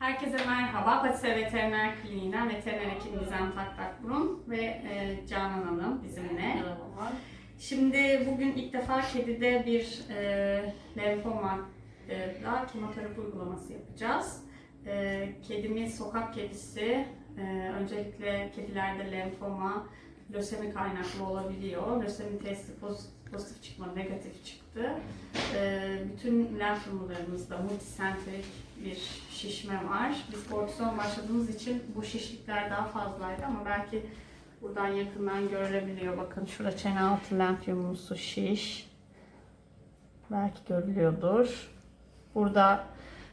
Herkese merhaba. Patise Veteriner Kliniği'nden veteriner hekim Gizem Taktak Burun ve e, Canan Hanım bizimle. Merhabalar. Şimdi bugün ilk defa kedide bir e, lenfoma e, da kemoterapi uygulaması yapacağız. E, kedimiz sokak kedisi. E, öncelikle kedilerde lenfoma, lösemi kaynaklı olabiliyor. Lösemi testi pozitif, çıkmadı, negatif çıktı. E, bütün lenf nodlarımızda multisentrik bir şişme var. Biz kortizon başladığımız için bu şişlikler daha fazlaydı ama belki buradan yakından görülebiliyor. Bakın şurada çene altı lenf yumrusu şiş. Belki görülüyordur. Burada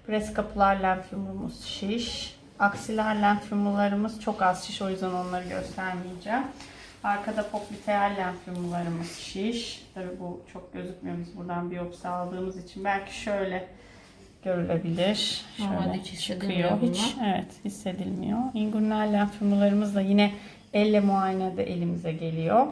preskapular lenf yumruğumuz şiş. Aksiler lenf yumrularımız çok az şiş o yüzden onları göstermeyeceğim. Arkada popliteal lenf yumrularımız şiş. Tabi bu çok gözükmüyor biz buradan biyopsi aldığımız için. Belki şöyle görülebilir. Şöyle hiç çıkıyor. hissedilmiyor Hiç evet hissedilmiyor. Inguinal lenf yumrularımız da yine elle muayenede elimize geliyor.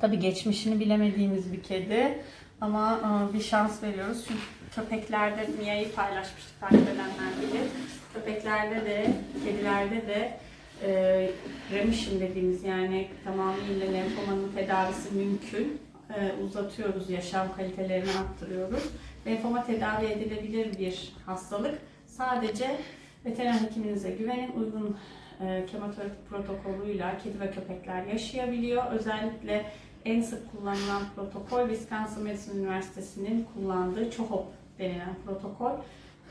Tabii geçmişini bilemediğimiz bir kedi ama e, bir şans veriyoruz. Çünkü köpeklerde Mia'yı paylaşmıştık takip edenler bilir. Köpeklerde de, kedilerde de e, remission dediğimiz yani tamamıyla lenfomanın tedavisi mümkün. E, uzatıyoruz, yaşam kalitelerini arttırıyoruz. Lenfoma tedavi edilebilir bir hastalık. Sadece veteriner hekiminize güvenin. Uygun e, kemoterapi protokolüyle kedi ve köpekler yaşayabiliyor. Özellikle en sık kullanılan protokol Wisconsin Madison Üniversitesi'nin kullandığı CHOHOP denilen protokol.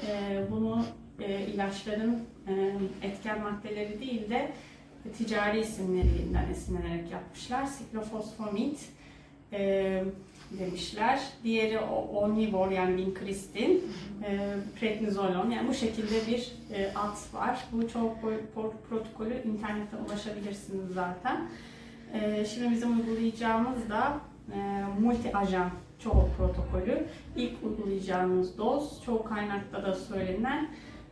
E, bunu e, ilaçların e, etken maddeleri değil de ticari isimlerinden esinlenerek yapmışlar. Siklofosfamid e, demişler. Diğeri o- Omnivor yani vinkristin, prednizolon yani bu şekilde bir e, ad var. Bu pro- protokolü internetten ulaşabilirsiniz zaten. Şimdi bizim uygulayacağımız da e, multi ajan çoğu protokolü. İlk uygulayacağımız doz çoğu kaynakta da söylenen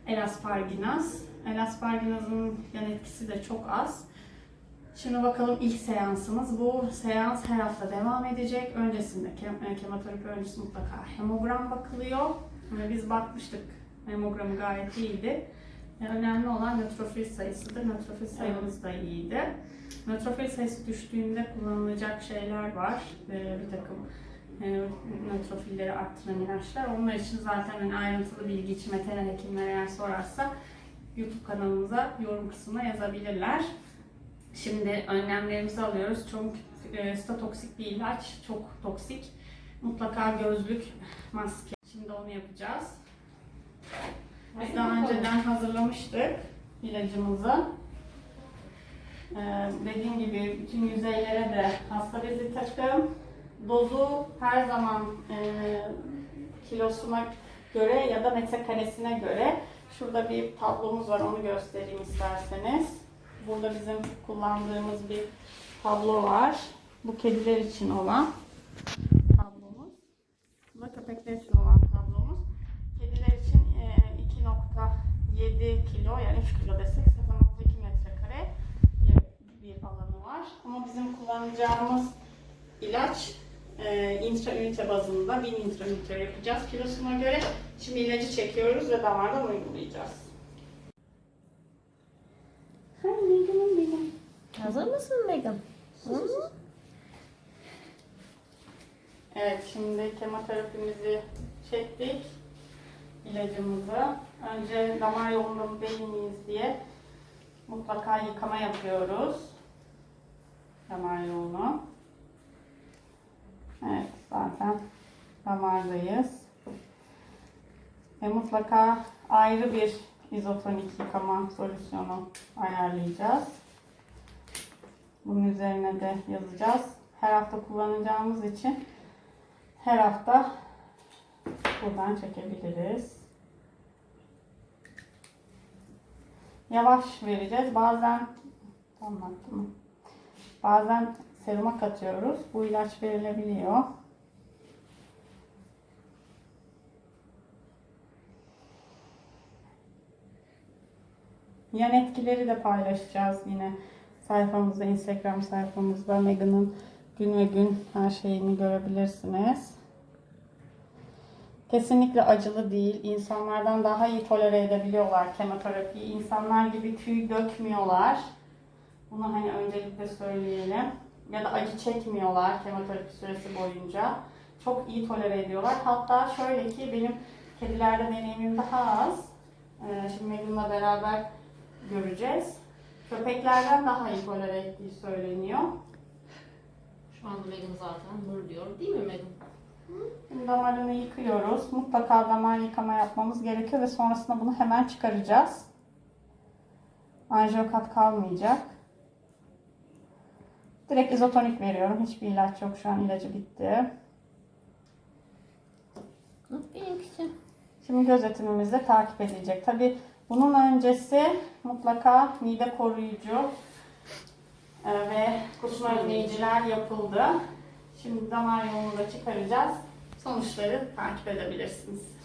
L-asparginaz. L-asparginazın yan etkisi de çok az. Şimdi bakalım ilk seansımız. Bu seans her hafta devam edecek. Öncesinde kem- e, kemoterapi öncesi mutlaka hemogram bakılıyor. Ve biz bakmıştık. Hemogramı gayet iyiydi. E, Önemli olan nötrofil sayısıdır. Nötrofil sayımız da iyiydi. Nötrofil sayısı düştüğünde kullanılacak şeyler var. E, Bir takım nötrofilleri arttıran ilaçlar. Onlar için zaten hani ayrıntılı bilgi için veteriner hekimler eğer sorarsa YouTube kanalımıza yorum kısmına yazabilirler. Şimdi önlemlerimizi alıyoruz. Çok e, statoksik bir ilaç, çok toksik. Mutlaka gözlük, maske. Şimdi onu yapacağız. Biz daha önceden hazırlamıştık ilacımızı. Ee, dediğim gibi bütün yüzeylere de hasta bezi takım. Dozu her zaman e, kilosuna göre ya da metrekaresine göre. Şurada bir tablomuz var onu göstereyim isterseniz. Burada bizim kullandığımız bir tablo var. Bu kediler için olan tablomuz. Bu da köpekler için olan tablomuz. Kediler için e, 2.7 kilo yani 3 kilo desek 0.2 metrekare bir- alanı var. Ama bizim kullanacağımız ilaç e, intra ünite bazında 1000 intra ünite yapacağız kilosuna göre. Şimdi ilacı çekiyoruz ve damardan uygulayacağız. Hay Megan'ım benim. Hazır mısın Megan? Evet, şimdi kemoterapimizi çektik. ilacımızı. Önce damar yolunda mı değil miyiz diye mutlaka yıkama yapıyoruz. Damar yolunu. Evet, zaten damardayız. Ve mutlaka ayrı bir izotonik yıkama solüsyonu ayarlayacağız. Bunun üzerine de yazacağız. Her hafta kullanacağımız için her hafta buradan çekebiliriz. Yavaş vereceğiz. Bazen anlattım mı? Bazen seruma katıyoruz. Bu ilaç verilebiliyor. Yan etkileri de paylaşacağız yine sayfamızda, Instagram sayfamızda Megan'ın gün ve gün her şeyini görebilirsiniz. Kesinlikle acılı değil. İnsanlardan daha iyi tolere edebiliyorlar kemoterapiyi. İnsanlar gibi tüy dökmüyorlar. Bunu hani öncelikle söyleyelim. Ya da acı çekmiyorlar kemoterapi süresi boyunca. Çok iyi tolere ediyorlar. Hatta şöyle ki benim kedilerde deneyimim daha az. Ee, Şimdi Megan'la beraber göreceğiz. Köpeklerden daha iyi tolere ettiği söyleniyor. Şu anda Megan zaten nur diyor. Değil mi Megan? Şimdi damarını yıkıyoruz. Mutlaka damar yıkama yapmamız gerekiyor ve sonrasında bunu hemen çıkaracağız. Anjiyokat kalmayacak. Direkt izotonik veriyorum. Hiçbir ilaç yok. Şu an ilacı bitti. Benimkisi. Şimdi gözetimimiz de takip edilecek. Tabi bunun öncesi mutlaka mide koruyucu e, ve kusma önleyiciler yapıldı. Şimdi damar yolunu da çıkaracağız. Sonuçları takip edebilirsiniz.